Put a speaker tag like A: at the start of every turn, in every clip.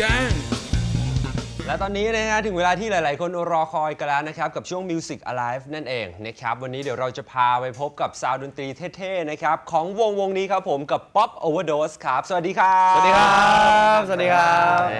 A: Music Gang
B: และตอนนี้นะฮะถึงเวลาที่หลาย ๆ คนรอคอยกันแล้วนะครับ กับช่วง Music Alive นั่นเองนะครับ วันนี้เดี๋ยวเราจะพาไปพบกับซาวด์ดนตรีเท่ ๆ นะครับ ของวงวงนี้ครับผมกับ Pop Overdose ครับ สวัสดีครับ
C: สวัสดีครับ สวัสดีครับ
B: แหม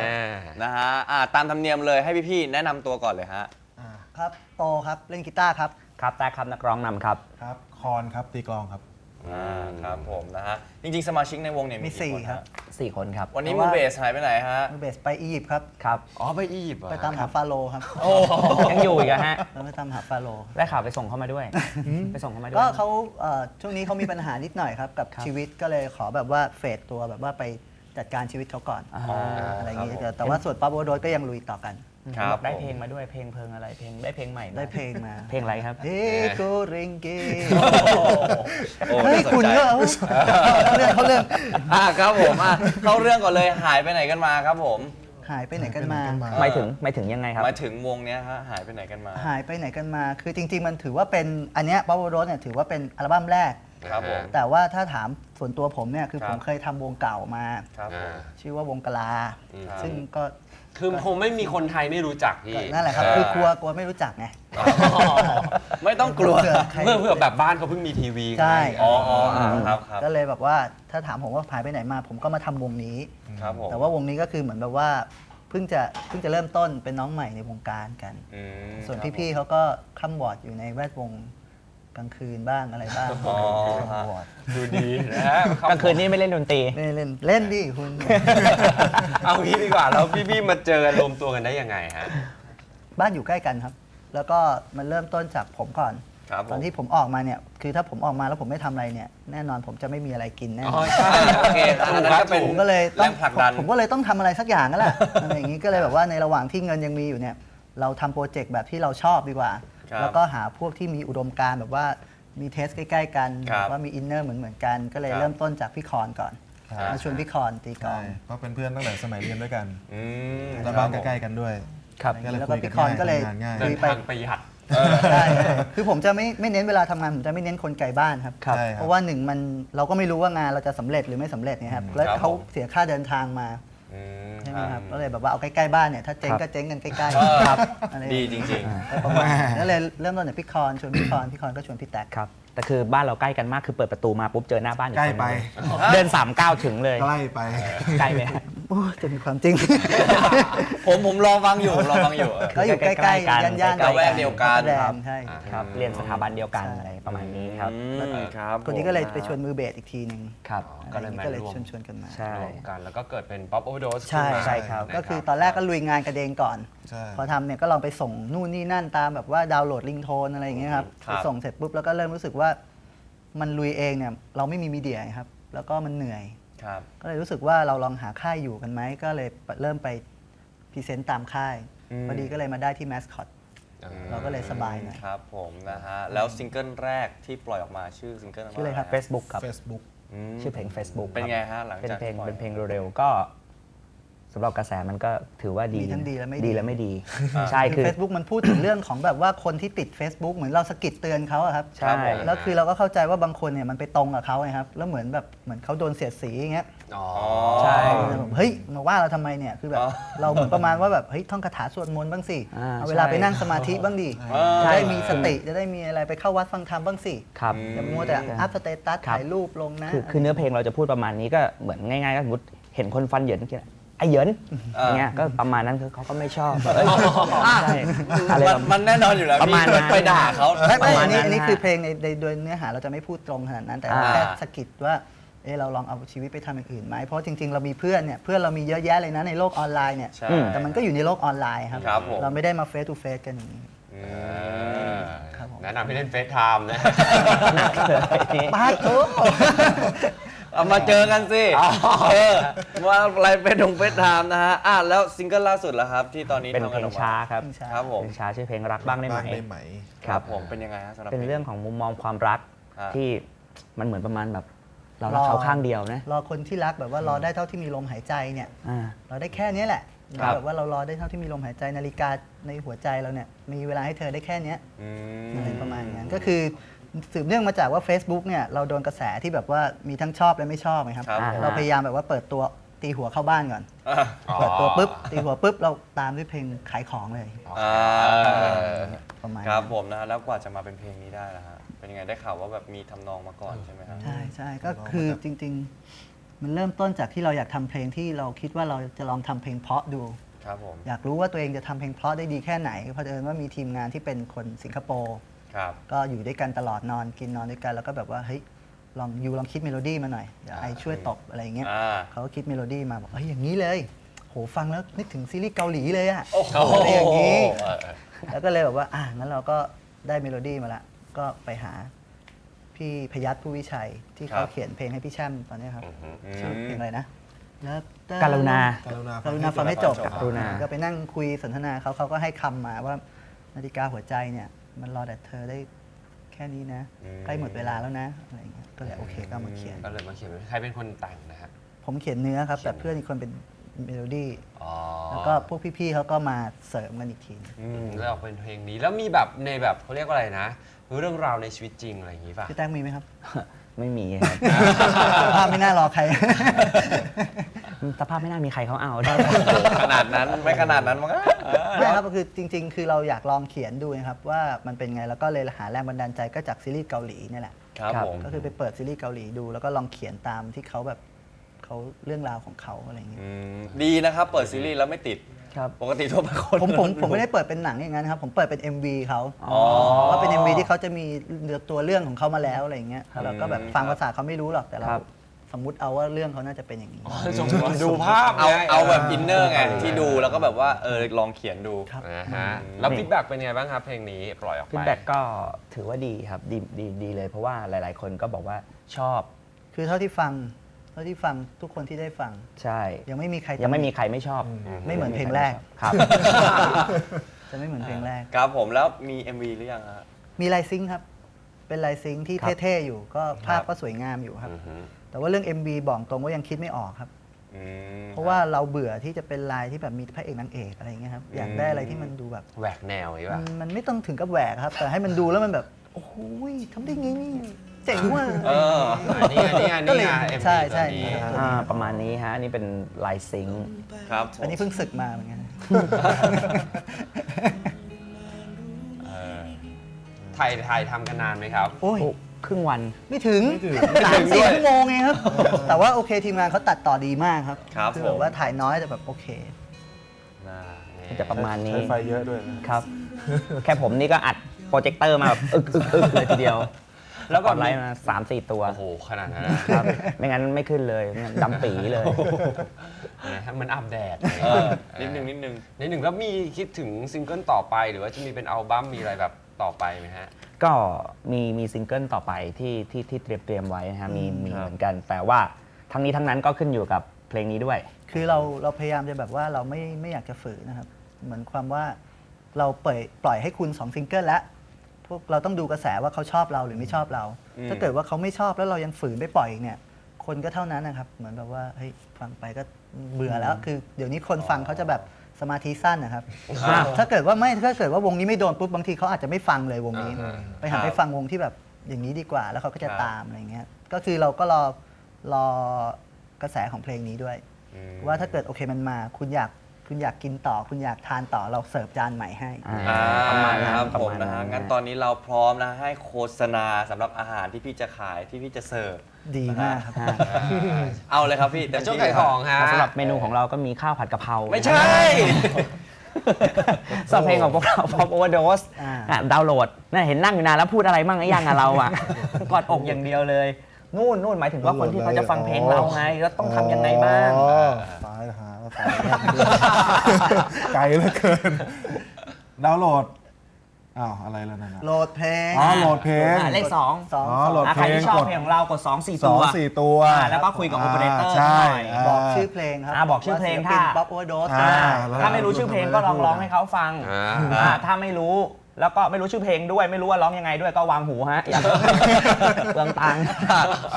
C: นะฮะอ่าตามธรรมเนียมเลยให้พี่ๆแนะนำตัวก่อนเลยฮะ
D: อ่าครับโตครับเล่นกีตาร์ครับ
E: ครับแต่ครับนักร้องนำครับ
F: ครับ คอนครับตีกลองครับ
C: อ่าครับผมนะฮะ จริง ๆ สมาชิกในวงเนี่ย
D: มี
C: มี
D: สี่
C: กี่คน
D: ครับ
C: ฮะ
E: 4คนครับ
C: วันนี้
D: แต่
C: มือ
D: ว่า
C: เบสหายไปไหนฮะ
D: มือเบสไปอียิปต์ครับ
E: ครับ
B: อ๋อไปอียิปต์เหรอ
D: ไปตามหาฟาโรห์ครับ
E: ยังอยู่อีกอะฮะ
D: เราไปตามหาฟาโรห์
E: ได้ข่าวไปส่งเข้ามาด้วย ไปส่งเข้ามาด้วย
D: ก็เขาเอ่อช่วงนี้เขามีปัญหานิดหน่อยครับ กับ
E: ครับ
D: ชีวิตก็เลยขอแบบว่าเฟดตัวแบบว่าไปจัดการชีวิตเขาก่อน
E: อ่า
D: อะไรอย่างงี้
C: ครับผม
D: แต่แต่ว่าส่วนป๊อปโอโดยก็ยังลุยต่อกัน
C: ครับ
E: ได้
C: ผม
E: เพลงมาด้วยเพลงเพลิงอะไรเพลงได้เพลงใหม่มา
D: ได้เพลงมา
E: เพลงอะไรครับ
D: เฮ้โกเริงเก
C: โอ้
D: เฮ้ย
C: น่าสนใจ
D: คุณก็เอาเขาเรื่องเขาเรื่อง
C: อ่าครับผมอะเข้าเรื่องก่อนเลยหายไปไหนกันมาครับผม
D: หายไปไหนกันมา
F: หายไปไหนกันมา
E: หมายถึงหมายถึงยังไงครับ
C: มาถึงวงเนี้ยฮะหายไปไหนกันมา
D: หายไปไหนกันมา คือจริง ๆ มันถือว่าเป็นอันเนี้ยป๊อปโอโดเนี่ยถือว่าเป็นอัลบั้มแรก
C: ครับผม
D: แต่ว่าถ้าถามส่วนตัวผมเนี่ยคือ
C: ครับ
D: ผมเคยทำวงเก่ามา
C: ครับผม
D: ชื่อว่าวงกลา
C: ครับ
D: ซึ่งก็
B: คือคงไม่มีคนไทยไม่รู้จักพี่
D: นั่นแหละครับ
C: เออ
D: คือกลัวกลัวไม่รู้จักไง
C: ไม่ต้องกลัว
D: เผื่อใคร
B: เพื่อเพื่อแบบบ้านเขาเพิ่งมีทีวีไง
D: ใช่
C: อ๋ออ๋ออ่าครับครับ
D: ก็เลยแบบว่าถ้าถามผมว่าหายไปไหนมา ผมก็มาทำวงนี้
C: ครับผม
D: แต่ว่าวงนี้ก็คือเหมือนแบบว่าเพิ่งจะเพิ่งจะเริ่มต้นเป็นน้องใหม่ในวงการกัน
C: อืม
D: ส่วน
C: ครับ
D: พี่ๆเขาก็คล่ำวอร์ดอยู่ในแวดวง กลางคืนบ้างอะไรบ้าง
C: อ๋อ
D: คล่ำวอร์ด
B: ดูดีนะฮะ
E: กลางคืนนี้ไม่เล่นดนตรี
D: เล่นเล่นเล่นดิคุณ
B: เอางี้ดีกว่าแล้วพี่ๆมาเจอกันรวมตัวกันได้ยังไงฮะ
D: บ้านอยู่ใกล้กันครับ แล้วก็มันเริ่มต้นจากผมก่อน
C: ครับผม
D: ตอนที่ผมออกมาเนี่ย คือถ้าผมออกมาแล้วผมไม่ทำอะไรเนี่ย แน่นอนผมจะไม่มีอะไรกินแน่น
B: อ๋
D: อ
B: อนใช่
C: โอเคอันนั้นก็เป็น
D: ผมก็เลยต้
C: แร
D: อง
C: งผลักดัน
D: ผมผมก็เลยต้องทำอะไรสักอย่างนั่นแหละ อะไรอย่างนี้ก็เลยแบบว่าในระหว่างที่เงินยังมีอยู่เนี่ย เราทำโปรเจกต์แบบที่เราชอบดีกว่า
C: ครับ
D: แล้วก็หาพวกที่มีอุดมการณ์แบบว่ามีเทสใกล้ ๆ กัน
C: ครับ
D: ว่ามีอินเนอร์เหมือนเหมือนๆกัน ก็เลย
C: ครับ
D: เริ่มต้นจากพี่คอนก่อน
F: ครับ
D: มาชวนพี่คอนตีกล
F: ใช่
D: อง
F: เพราะเป็นเพื่อนตั้งแต่สมัยเรียนด้วยกัน
C: อืม
F: แล้วบ้านใกล้ๆกันด้วย
E: ครับ
F: ก็เลย
D: แล้ว
F: คุ
D: ก็
F: ยกัน
D: พี่คอน
F: ง่าย
D: ก็เลย
F: ทำงานง่าย
B: เดิ
D: คุ
B: น
D: ยไป
B: ทางประหยัด
D: ใช่ใช่คือผมจะไม่ไม่เน้นเวลาทำงานผมจะไม่เน้นคนไกลบ้านครับ
E: ครับ
F: ใช่ค
D: เพ
F: รับ
D: ราะว่าหนึ่งมันเราก็ไม่รู้ว่างานเราจะสำเร็จหรือไม่สำเร็จเนี่ยครับ แล้ว
C: ครับ
D: เขา
C: ผม
D: เสียค่าเดินทางมา
C: อืม
D: ใช่ไหมครับก็เลยแบบว่าเอาใกล้ๆบ้านเนี่ยถ้าเจ๊ง
E: ครับ
D: ก็เจ๊งกันใกล้
C: เออ
D: ๆครับอะไร
C: ดีจริง
D: ประมาณนั้นก็เลยเริ่มต้นจากพี่คอนชวนพี่คอนพี่คอนก็ชวนพี่แท็ก
E: ครับ แต่คือบ้านเราใกล้กันมากคือเปิดประตูมาปุ๊บเจอหน้าบ้านอยู่
F: ใกล้
E: คน
F: ไป
E: เดียวเดินสามก้าวถึงเลย
F: ใกล้ไป
E: ใกล้ไหมฮะ
D: โอ้จะมีความจริง
C: ๆผมผมรอฟังอยู่ผมรอฟังอยู่เออ
D: ก็อยู่ใกล้
E: ใกล้
D: ๆ
E: ๆกัน
D: ย่านย่าน
C: ละแวกเดียวกัน
D: แด
C: ครั
D: ง
C: บ
D: ใช่
E: ครับเรียนสถาบันเดียวกัน
D: ใช่
E: อะไรประมาณนี้ครับ
C: อืมครับ
D: คนนี้ก็เลยไปชวนมือเบสอีกทีหนึ่ง
E: ครับ
B: ก็เลยมา
D: ก็เลย
B: รวม
D: ชวนชวนๆกันมา
E: ใช่
B: รวมกันแล้วก็เกิดเป็น Pop Overdose
D: ใช่
B: ขึ้นมา
D: ใช่ครับ
B: นะ
D: ก็คือตอนแรกก็ลุยงานกันเองก่อน
F: ใช่
D: พอทำเนี่ยก็ลองไปส่งนู่นนี่นั่นตามแบบว่าดาวน์โหลดลิงโทนอะไรอย่างเงี้ยครับ
C: ครับ
D: ไปส่งเสร็จปุ๊บแล้วก็เริ่มรู้สึกว่า มันลุยเองเนี่ยเราไม่มีมีเดียไงครับ แล้วก็มันเหนื่อย
C: ครับ
D: ก็เลยรู้สึกว่าเราลองหาค่ายอยู่กันไหม ก็เลยเริ่มไปพรีเซนต์ตามค่าย
C: อืม
D: พอดีก็เลยมาได้ที่แมสคอต เราก็เลยสบายหน่อย
C: ครับผมนะฮะ แล้วซิงเกิลแรกที่ปล่อยออกมาชื่อซิงเกิล
D: ชื่ออะไรครับ
E: Facebook ครับ
F: Facebook
C: ม
E: ชื่อเพลง Facebook
C: เป็น
E: ครับ
C: ไงฮะหลัง
E: เป็น
C: จาก
E: เพลง
C: ที่ปล่อย
E: เป็นเพลงเร็วๆก็ สำหรับกระแสมันก็ถือว่าดี
D: มีทั้งดีและไม่ดี
E: ดีและไม่ดี ใช่
D: คื
E: คืออ
D: Facebook มันพูดถึงเรื่องของแบบว่าคนที่ติด Facebook เหมือนเราสะกิดเตือนเขาอะครับ
E: ใช่
D: แล้วคือเราก็เข้าใจว่าบางคนเนี่ยมันไปตรงกับเขาไงครับแล้วเหมือนแบบเหมือนเขาโดนเสียดสีอย่างเงี้ย
B: อ๋อ
E: ใช่
D: เฮ้ยมาว่าเราทำไมเนี่ยคือแบบ
C: อ๋อ
D: เราเหมือนประมาณว่าแบบเฮ้ยท่องคาถาสวดมนต์บ้างสิ
E: อ่า
D: เอาเวลา
E: ใช่
D: ไปนั่งสมาธิบ้างดิ
C: เออ
D: จะได้มีสติจะได้มีอะไรไปเข้าวัดฟังธรรมบ้างสิ
E: ครับ
D: อย่ามัวแต่อัพสเตตัส
E: ครับ
D: ถ่ายรูปลงนะ
E: คือคือเนื้อเพลงเราจะพูดประมาณนี้ก็เหมือนง่ายๆก็สมมติเห็นคนฟันเหยินกิน ไอ้เหยินอย่างเงี้ยก็ประมาณนั้นคือเขาก็ไม่ชอบแบบเอ้ยใช่อะไร
C: มัน
E: แบบ
C: มันแน่นอนอยู่แล้ว
E: ประมาณ
C: พี่
E: นั้น
C: ไปด่าเขา
D: ไม่ไม่
E: ประมา
D: อั
E: ณ
D: นนี้
E: นั้น
D: อันนี้
E: ฮะ
D: คือเพลงในในโดยเนื้อหาเราจะไม่พูดตรงขนาดนั้น แต่
E: อ่า
D: แค่สะกิดว่าเออเราลองเอาชีวิตไปทำอย่างอื่นไหมเพราะจริงๆ เรามีเพื่อนเนี่ยเพื่อนเรามีเยอะแยะเลยนะในโลกออนไลน์เนี่ย
C: ใช่
D: แต่มันก็อยู่ในโลกออนไลน์ครับ
C: ครับผม
D: เราไม่ได้มาเฟซทูเฟซกันอย่างนี้
C: อืม
D: ครับผม
B: แนะนำให้เล่นเฟซไทม์นะ
D: ปาดโอ้
C: เอามาเจอกันสิเออว่าอะไรเป็นดงเป็นไทม์นะฮะอะแล้วซิงเกิลล่าสุดแล้วครับ ที่ตอนนี้
E: เป็น
C: ทำ
E: เพ
C: กัน
E: ล
C: องอกมา
E: ช้าครับ
C: ครับผม
E: เพลงช้าชื่อเพลงรักบ้างได้ไหม
F: บ้างได้ไหม
C: ครับผมเป็นยังไงฮะสำหรับ
E: เป็นเรื่องของมุมมองความรัก
C: ฮะ
E: ที่มันเหมือนประมาณแบบ เรารักเขาข้างเดียวนะ
D: รอคนที่รักแบบว่ารอได้เท่าที่มีลมหายใจเนี่ย
E: อ่า
D: เราได้แค่นี้แหละ
E: ครับ
D: แบบว่าเรารอได้เท่าที่มีลมหายใจนาฬิกาในหัวใจเราเนี่ยมีเวลาให้เธอได้แค่เนี้ย
C: อืม
D: อะไรประมาณนั้นก็คือ สืบเนื่องมาจากว่า Facebook เนี่ยเราโดนกระแสที่แบบว่ามีทั้งชอบและไม่ชอบไงครับ
C: ครับผม
D: เราพยายามแบบว่าเปิดตัวตีหัวเข้าบ้านก่อน
C: อะ
D: เปิดตัวปุ๊บตีหัวปุ๊บเราตามด้วยเพลงขายของเลย
C: อ่า
D: ประมาณ
C: ครับ
D: นั้น
C: ผมนะฮะแล้วกว่าจะมาเป็นเพลงนี้ได้นะฮะเป็นยังไงได้ข่าวว่าแบบมีทำนองมาก่อนใช่ไหมครับ
D: ใช่ใช่ก็คือจริง ๆ มันเริ่มต้นจากที่เราอยากทำเพลงที่เราคิดว่าเราจะลองทำเพลงเพราะดู
C: ครับผม
D: อยากรู้ว่าตัวเองจะทำเพลงเพราะได้ดีแค่ไหนเพราะเอิญว่ามีทีมงานที่เป็นคนสิงคโปร์
C: ครับ
D: ก็อยู่ด้วยกันตลอดนอนกินนอนด้วยกันแล้วก็แบบว่าเฮ้ยลองยูลองคิดเมโลดี้มาหน่อยเดี๋ยวไอช่วยตบอะไรอย่างเงี้ย
C: อ่า
D: เขาก็คิดเมโลดี้มาบอกเฮ้ยอย่างนี้เลย โหฟังแล้วนึกถึงซีรีส์เกาหลีเลยอะ
C: โอ้โห
D: อะไรอย่างนี้
B: เออเออ
D: แล้วก็เลยแบบว่า อะงั้นเราก็ได้เมโลดี้มาละ ก็ไปหาพี่พยัตผู้วิชัยที่เขาเขียนเพลงให้พี่แช่มตอนเนี้ยครับ
C: อื
D: ชื่อ
C: ม
D: เพลงอะไรนะแล้ว
E: การุณา
F: กรุณาก
D: รุณาฟังให้จบ
E: กรุณา
D: ก็ไปนั่งคุยสนทนาเขาเขาก็ให้คำมาว่านาฬิกาหัวใจเนี่ย มันรอแต่เธอได้แค่นี้นะใกล้หมดเวลาแล้วนะอะไรอย่างเงี้ยก็เลยโอเคก็เอามาเขียน
B: ก็เลยมาเขียนใครเป็นคนแต่งนะฮะ
D: ผมเขียนเนื้อครับ แต่เพื่อนอีกคนเป็นเมโลดี้
B: อ๋อ
D: แล้วก็พวกพี่ๆเขาก็มาเสริมกันอีกที
C: อืม
B: แล้วออกเป็นเพลงนี้แล้วมีแบบในแบบเขาเรียกว่าอะไรนะ เรื่องราวในชีวิตจริงอะไรอย่างงี้ป่ะ
D: พี่แต้งมีไหมครับ
E: ไม่มีครับ
D: สภาพไม่น่ารอใคร
E: สภาพไม่น่ามีใครเขาเอาได้
C: ขนาดนั้นไม่ขนาดนั้นมั้ง
D: ไม่ครับคือจริง ๆ คือเราอยากลองเขียนดูนะครับว่ามันเป็นไงแล้วก็เลยหาแรงบันดาลใจก็จากซีรีส์เกาหลีเนี่ยแหละ
C: ครับ
E: ครับ
C: ผม
D: ก็คือไปเปิดซีรีส์เกาหลีดู แล้วก็ลองเขียนตามที่เขาแบบเขาเรื่องราวของเขาอะไรอย่างเงี้ย
C: อืมดีนะครับ เปิดซีรีส์แล้วไม่ติด
E: ครับ
C: ปกติทั่วไปคน
D: ผมผมผมไม่ได้เปิดเป็นหนังอย่างนั้นครับ ผมเปิดเป็น MV เขา
C: อ๋อ
D: ว่าเป็น MV ที่เขาจะมีตัวเรื่องของเขามาแล้วอะไรอย่างเงี้ยเราก็แบบฟัง
C: ครับ
D: ภาษาเขาไม่รู้หรอกแต่เรา
E: ครับ
D: สมมุติเอาว่าเรื่องเขาน่าจะเป็นอย่างนี้
B: ดูภาพ
C: เอา
B: ไง
C: เอาแบบอินเนอร์ไงที่ดูแล้วก็แบบว่าเออลองเขียนดู
D: ครับ
B: นะฮะแล้วฟีดแบ็กเป็นไงบ้างครับเพลงนี้ปล่อยออกไป
E: ฟีดแบ็กก็ถือว่าดีครับดีดีดีเลย เพราะว่าหลาย ๆ คนก็บอกว่าชอบ
D: คือเท่าที่ฟัง เท่าที่ฟังทุกคนที่ได้ฟัง
E: ใช่
D: ยังไม่มีใคร
E: ยังไม่มีใครไม่ชอบ
D: ไม่เหมือนเพลงแรก
E: ครับ
D: จะไม่เหมือนเพลงแรก
C: ครับผมแล้วมี MV หรือยังฮะ
D: มีลายซิงค์ครับ เป็นลายซิงค์ที่
E: ครับ
D: เท่ๆอยู่ ก็ภาพ
C: ครับ
D: ก็สวยงามอยู่ครับ
B: อือฮึ
D: แต่ว่าเรื่อง MV บอกตรงว่ายังคิดไม่ออกครับ
C: อืม
D: เพราะว่าเราเบื่อที่จะเป็นลายที่แบบมีพระเอกนางเอกอะไรอย่างเงี้ยครับอยากได้อะไรที่มันดูแบบ
B: แหวกแนวอย่างงี้ป่ะ
D: มันมันไม่ต้องถึงกับแหวกครับ แต่ให้มันดูแล้วมันแบบ โอ้โหยทำได้ไงนี่เจ๋งว่ะ
C: เออ
B: นี่ไงนี่ไง
D: ก็
B: นี่
D: เลย
B: ไง MV
D: ใช่ใช่
B: ตัวนี้
E: อ่าประมาณนี้ฮะอันนี่เป็นลายซิงค์
C: ครับผม
D: อันนี้เพิ่งศึกมาเหมือนกัน
B: เออถ่ายถ่ายทำกันนานไหมครับ
D: โอ้ย
E: โอ้ ครึ่งวัน
D: ไม่ถึงสามสี่ชั่วโมงเองครับ แต่ว่าโอเคทีมงานเขาตัดต่อดีมากครับ
C: ครับ
D: คือ
C: ผ
D: แบบ
C: ม
D: ว่าถ่ายน้อยแต่แบบโอเค
C: น่า
E: จะประมาณนี้
F: ใช้ไฟเยอะด้วยนะ
E: ครับ แค่ผมนี่ก็อัดโปรเจคเตอร์มาแบบอึกอึกอึกเลยทีเดียว แล้วก็ไลท์มาสามสี่ตัว
B: โอ้โห ขนาดนั้นนะครับ
E: ไม่งั้นไม่ขึ้นเลยไม่งั้นดำปีเลย
B: นะฮะมันอัปเดต
C: เออนิดนึงนิดนึง
B: นิดหนึ่งแล้วมีคิดถึงซิงเกิลต่อไปหรือว่าจะมีเป็นอัลบั้มมีอะไรแบบ ต่อไปไหมฮะ
E: ก็มีมีซิงเกิลต่อไปที่ที่ที่เตรียมเตรียมไว้นะฮะมีมี
C: ครับ
E: เหมือนกัน แต่ว่าทั้งนี้ทั้งนั้นก็ขึ้นอยู่กับเพลงนี้ด้วย
D: คือเราเราพยายามจะแบบว่าเราไม่ไม่อยากจะฝืนนะครับ เหมือนความว่าเราปล่อยปล่อยให้คุณสองซิงเกิลแล้ว พวกเราต้องดูกระแสว่าเขาชอบเราหรือไม่ชอบเรา
C: อืม
D: ถ้าเกิดว่าเขาไม่ชอบแล้วเรายังฝืนไปปล่อยอีกเนี่ย คนก็เท่านั้นนะครับ เหมือนแบบว่าเฮ้ยฟังไปก็เบื่อแล้ว คือเดี๋ยวนี้คนฟังเขาจะแบบ สมาธิสั้นนะครับถ้าเกิดว่าไม่ถ้าเกิดว่าวงนี้ไม่โดนปุ๊บบางทีเขาอาจจะไม่ฟังเลยวงนี้
B: อ่า
D: ไปหา
C: ครับ
D: ไปฟังวงที่แบบอย่างนี้ดีกว่า แล้วเขาก็จะ
C: ครับ
D: ตามอะไรเงี้ยก็คือเราก็รอรอกระแสของเพลงนี้ด้วย
C: อืม
D: ว่าถ้าเกิดโอเคมันมา คุณอยาก คุณอยากกินต่อ คุณอยากทานต่อเราเสิร์ฟจานใหม่ให้
E: อ่า
C: อ่า
E: ประมาณนั้น
C: ครับ
E: ประ
C: ผม
E: มาณ
C: นะ
E: นั้
C: ฮะ
E: น
C: งั้นตอนนี้เราพร้อมนะให้โฆษณาสำหรับอาหารที่พี่จะขายที่พี่จะเสิร์ฟ
D: ดีมากครับ
E: ฮะ
C: เอาเลยครับพี่เต็ม
B: ช่วง
C: ที่
B: ขายของฮะ
E: สำหรับเมนูของเราก็มีข้าวผัดกะเพรา
C: ไม่ใช่
E: สำหรับเพลงของพวกเรา Pop Overdose
D: อ่า
E: อะดาวน์โหลดน่าเห็นนั่งอยู่นานแล้วพูดอะไรมั่งไอ้ยังอะเราอะ กอดอกอย่างเดียวเลย นู่นนู่นหมายถึงว่าคนที่เขาจะฟังเพลงเราไงแล้วต้องทำยังไงบ้าง
F: อ๋อตายหา ตายไกลเหลือเกิน ดาวน์โหลด อ้าวอะไรแล้วนั่นน่ะ
D: โหลดเพลง
F: อ๋อโหลดเพลง
E: อะเลขสอง
D: สอง
F: อ๋อโหลด
E: อะใครที่ชอบเพลงของเรากด2 4
F: ส
E: ตั
F: อง
E: ว
F: สี่ตัว
E: อ่าแล้วก็คุยกับ operator
F: ใช่
E: หน่อยา
D: บอกชื่อเพลงครับ
E: อ่าบอกชื่อเพลง
D: ว่าศิ
E: ถ้า
D: ป๊อปโอเวอร์โดส
F: อ่า
E: ถ้าไม่รู้ชื่อเพลงก็ลองร้องให้เขาฟัง
B: อ่า
E: อ่าถ้าไม่รู้ แล้วก็ไม่รู้ชื่อเพลงด้วย ไม่รู้ว่าร้องยังไงด้วยก็วางหูฮะอย่าเปลืองตังค์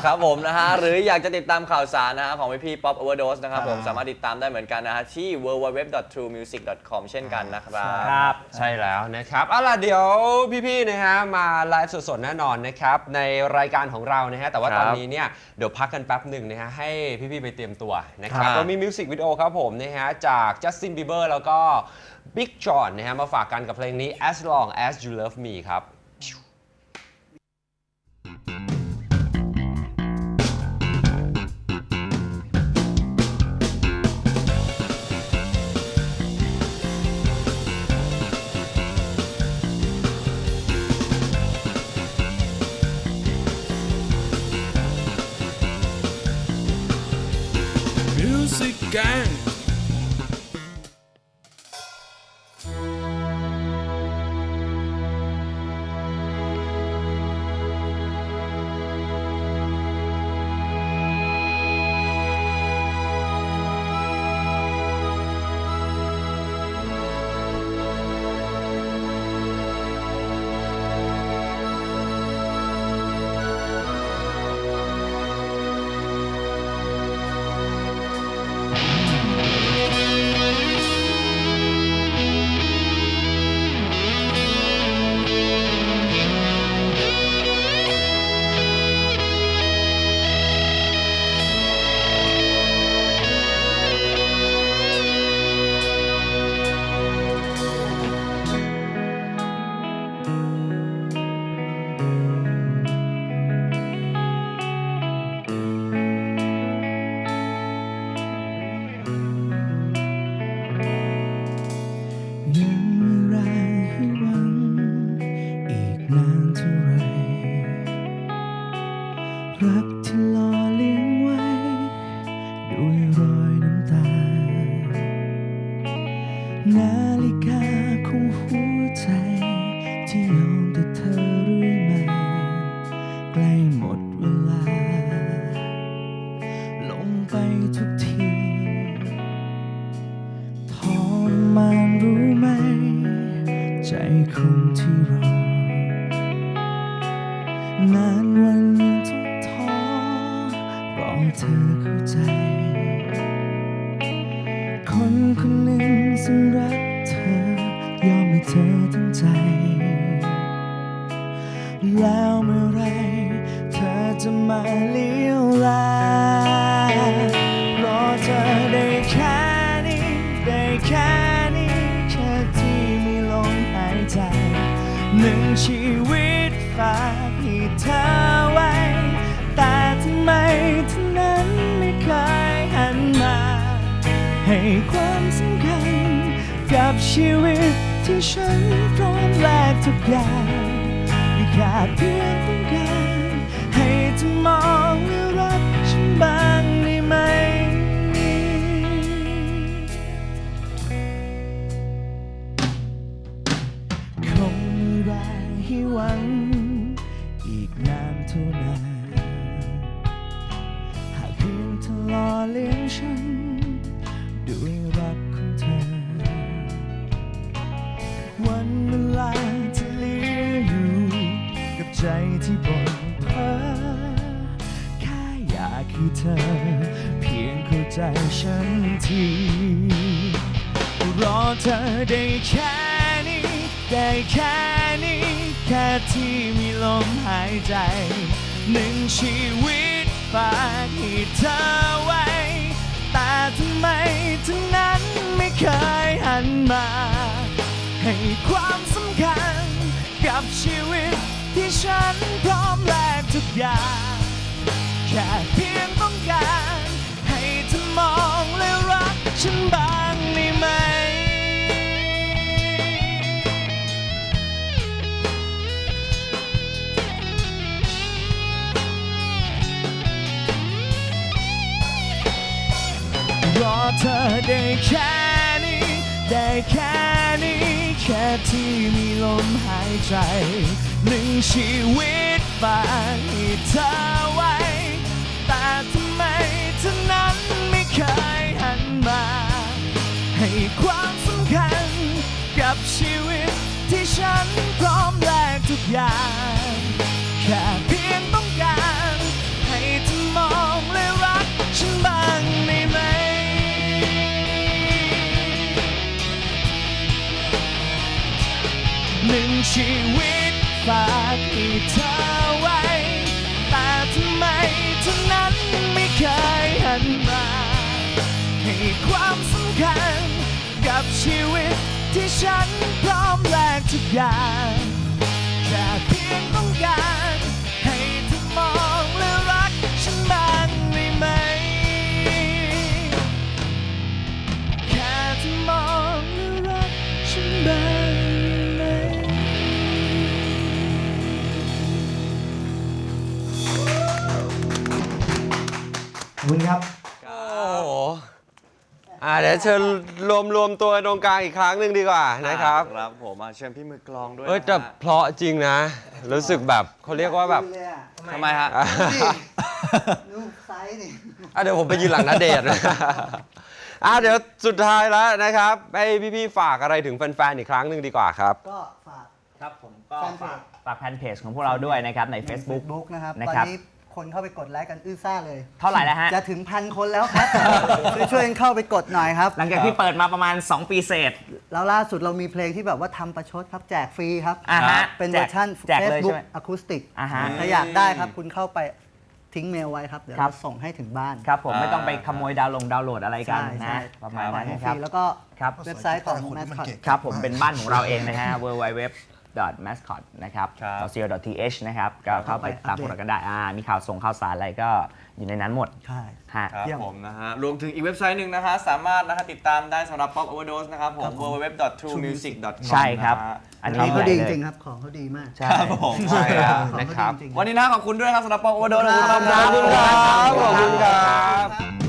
C: ครับผมนะฮะ หรืออยากจะติดตามข่าวสารนะฮะของพี่ๆ Pop Overdose นะครับผม
F: อ่า
C: สามารถติดตามได้เหมือนกันนะฮะ ที่ www.truemusic.com เช่นกันนะครับ
E: ครับ
B: ใช่แล้วนะครับเอาล่ะเดี๋ยวพี่ๆนะฮะมาไลฟ์สดๆแน่นอนนะครับ ในรายการของเรานะฮะแต่ว่า
C: ครับ
B: ตอนนี้เนี่ยเดี๋ยวพักกันแป๊บหนึ่งนะฮะให้พี่ๆไปเตรียมตัวนะครับ
C: ครับ
B: เรามีมิวสิกวิดีโอครับผมนะฮะจาก Justin Bieber แล้วก็ Big John นะฮะมาฝากกันกับเพลงนี้ As Long As You Love Me ครับ
G: รั รอเธอเข้าใจ คนคนหนึ่งซึ่งรักเธอ ยอมให้เธอทั้งใจ แล้วเมื่อไร เธอจะมาเลี้ยวแล ให้ความสำคัญ กับชีวิตที่ฉันพร้อมแลกทุกอย่างแค่เพียงต้องการให้เธอมอง ที่บ่นเพ้อแค่อยากให้เธอ เพียงเข้าใจฉันทีรอเธอได้แค่นี้ ได้แค่นี้ แค่ที่มีลมหายใจ หนึ่งชีวิตฝากให้เธอไว้ แต่ทำไมเธอนั้นไม่เคยหันมา ให้ความสำคัญกับชีวิต ที่ฉันพร้อมแลกทุกอย่าง แค่เพียงต้องการ ให้เธอมองและรักฉันบ้างได้ไหม รอเธอได้แค่นี้ ได้แค่นี้ แค่ที่มีลมหายใจ หนึ่งชีวิตฝากให้เธอไว้ แต่ทำไมเธอนั้นไม่เคยหันมา ให้ความสำคัญกับชีวิตที่ฉันพร้อมแลกทุกอย่างแค่เพียงต้องการให้เธอมองและรักฉันบ้างได้ไหม หนึ่งชีวิต ฝากให้เธอไว้ แต่ทำไมเธอนั้นไม่เคยหันมา ให้ความสำคัญกับชีวิตที่ฉันพร้อมแลกทุกอย่างแค่เพียงต้องการ คุ
D: ณครับ
B: โอ้โหอ่าเดี๋ยวเชิญรวมรวมตัวตรงกลางอีกครั้งหนึ่งดีกว่านะครับ
C: ครับผมอะเชิญพี่มือกลองด้วย
B: เอ้ย
C: นะ
B: แต่
C: ฮะ
B: เพราะจริงนะ รู้สึกแบบเขาเรียกว่าแบบ
C: ทำไมฮะ
D: ลูกไซส์นี่
B: อะเดี๋ยวผมไปยืนหลังนาเดชน์อะเดี๋ยวสุดท้ายแล้วนะครับให้พี่ๆฝากอะไรถึงแฟนๆอีกครั้งหนึ่งดีกว่าครับ
D: ก็ฝาก
E: ครับผมก็
D: แฟนเพจ
E: ฝากฝากแฟนเพจของพวกเราด้วยนะครับใน Facebook
D: บุ๊กนะครับ
E: นะ
D: ตอน
E: ครับ
D: นี้ คนเข้าไปกดไลค์กันอื้อซ่าเลย
E: เท่าไหร่แล้วฮะ
D: จะถึงพันคนแล้วครับ ช่วยๆกันเข้าไปกดหน่อยครับ
E: หลังจากที่เปิดมาประมาณ 2 ปีเศษ
D: แล้วล่าสุดเรามีเพลงที่แบบว่าทำประชดครับ แจกฟรีครับ
E: อ่าฮะ
D: เป็นเวอร์ชัน
E: แจกเลยใช่
D: Facebook
E: ไหม
D: อะคูสติก
E: อ่าฮะ
D: ถ้าอยากได้ครับคุณเข้าไปทิ้งเมลไว้ครับ เดี๋ยว
E: ครั
D: เรา
E: บ
D: ส่งให้ถึงบ้าน
E: ครับผมไม่ต้องไปขโมยดาวน์ลงดาวน์โหลดอะไรกัน
D: ใช่ใช่
E: นะประมาณ
D: ปล่อ
E: นั้
D: ย
E: น
D: ให้
E: นะ
D: ฟ
E: ครั
D: รี
E: บ
D: แล้วก็
E: ครับ
D: เว็บไซต์ของ
F: คน
D: แม
F: นี้
D: ส
F: มัน
D: คอต
F: เก่ง
E: ครับผมเป็นบ้านของเราเองนะฮะ www mascot นะครับ
C: ครับ
E: .co.th นะครับก็เข้าไปตามพวกเรากันได้อ่ามีข่าวส่งข่าวสารอะไรก็อยู่ในนั้นหมด
D: ใช่
E: ฮะ
C: ครับ
D: เยี่ยม
C: ผมนะฮะ รวมถึงอีกเว็บไซต์หนึ่งนะฮะ สามารถนะฮะติดตามได้สำหรับ Pop Overdose นะครับผม www.truemusic.com
E: ใช่ครับ
C: นะฮะ
E: อัน
D: นี่
E: นี้
D: เขา
E: ใหญ่
D: ดี
E: เล
D: จ
E: ย
D: ริงๆครับ ของเขาดีมาก
E: ใช่
C: ครับผม
B: ใช่ครับ
D: ของ
B: นะค
D: เขา
B: รับ
D: ดีจริงๆ
C: วันนี้นะขอบคุณด้วยครับสำหรับ Pop Overdose
D: ขอบคุณ
B: ขอบคุณครับ ขอบคุณครับ